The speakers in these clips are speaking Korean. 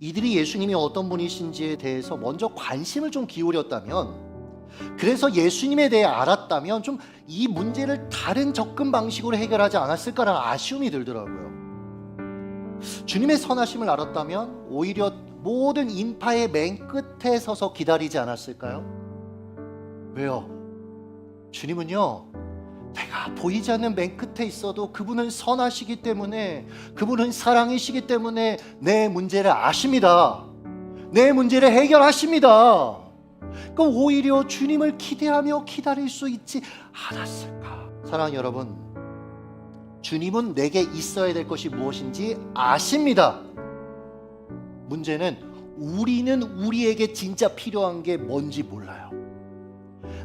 이들이 예수님이 어떤 분이신지에 대해서 먼저 관심을 좀 기울였다면 그래서 예수님에 대해 알았다면 좀 이 문제를 다른 접근 방식으로 해결하지 않았을까라는 아쉬움이 들더라고요. 주님의 선하심을 알았다면 오히려 모든 인파의 맨 끝에 서서 기다리지 않았을까요? 왜요? 주님은요, 내가 보이지 않는 맨 끝에 있어도 그분은 선하시기 때문에, 그분은 사랑이시기 때문에 내 문제를 아십니다. 내 문제를 해결하십니다. 그럼 오히려 주님을 기대하며 기다릴 수 있지 않았을까? 사랑하는 여러분, 주님은 내게 있어야 될 것이 무엇인지 아십니다. 문제는 우리는 우리에게 진짜 필요한 게 뭔지 몰라요.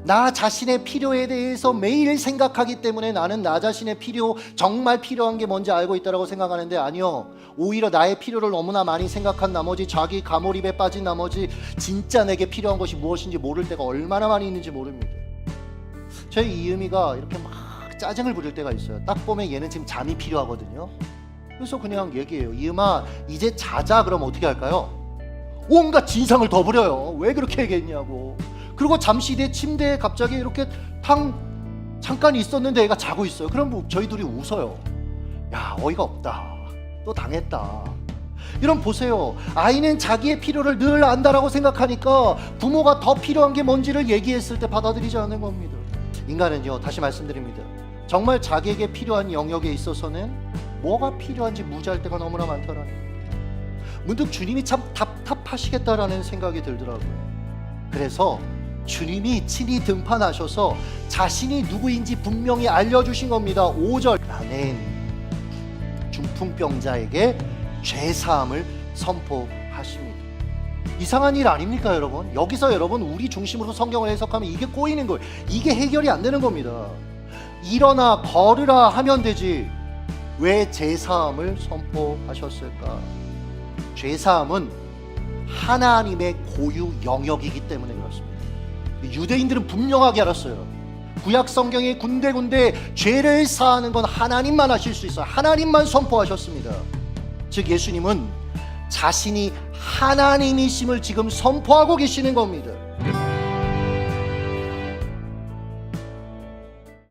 나 자신의 필요에 대해서 매일 생각하기 때문에 나는 나 자신의 필요, 정말 필요한 게 뭔지 알고 있다고 생각하는데 아니요. 오히려 나의 필요를 너무나 많이 생각한 나머지 자기 가몰입에 빠진 나머지 진짜 내게 필요한 것이 무엇인지 모를 때가 얼마나 많이 있는지 모릅니다. 저희 이음이가 이렇게 막 짜증을 부릴 때가 있어요. 딱 보면 얘는 지금 잠이 필요하거든요. 그래서 그냥 얘기해요. 이음아, 이제 자자. 그럼 어떻게 할까요? 온갖 진상을 더 부려요. 왜 그렇게 얘기했냐고. 그리고 잠시 뒤에 침대에 갑자기 이렇게 탕 잠깐 있었는데 애가 자고 있어요. 그럼 뭐 저희 둘이 웃어요. 야, 어이가 없다. 또 당했다. 이런 보세요. 아이는 자기의 필요를 늘 안다라고 생각하니까 부모가 더 필요한 게 뭔지를 얘기했을 때 받아들이지 않는 겁니다. 인간은요, 다시 말씀드립니다. 정말 자기에게 필요한 영역에 있어서는 뭐가 필요한지 무지할 때가 너무나 많더라는 거예요. 문득 주님이 참 답답하시겠다라는 생각이 들더라고요. 그래서 주님이 친히 등판하셔서 자신이 누구인지 분명히 알려주신 겁니다. 5절 나는 중풍병자에게 죄사함을 선포하십니다. 이상한 일 아닙니까, 여러분? 여기서 여러분 우리 중심으로 성경을 해석하면 이게 꼬이는 거예요. 이게 해결이 안 되는 겁니다. 일어나 걸으라 하면 되지. 왜 죄사함을 선포하셨을까? 죄사함은 하나님의 고유 영역이기 때문에 그렇습니다. 유대인들은 분명하게 알았어요. 구약 성경에 군데군데 죄를 사하는 건 하나님만 하실 수 있어요. 하나님만 선포하셨습니다. 즉 예수님은 자신이 하나님이심을 지금 선포하고 계시는 겁니다.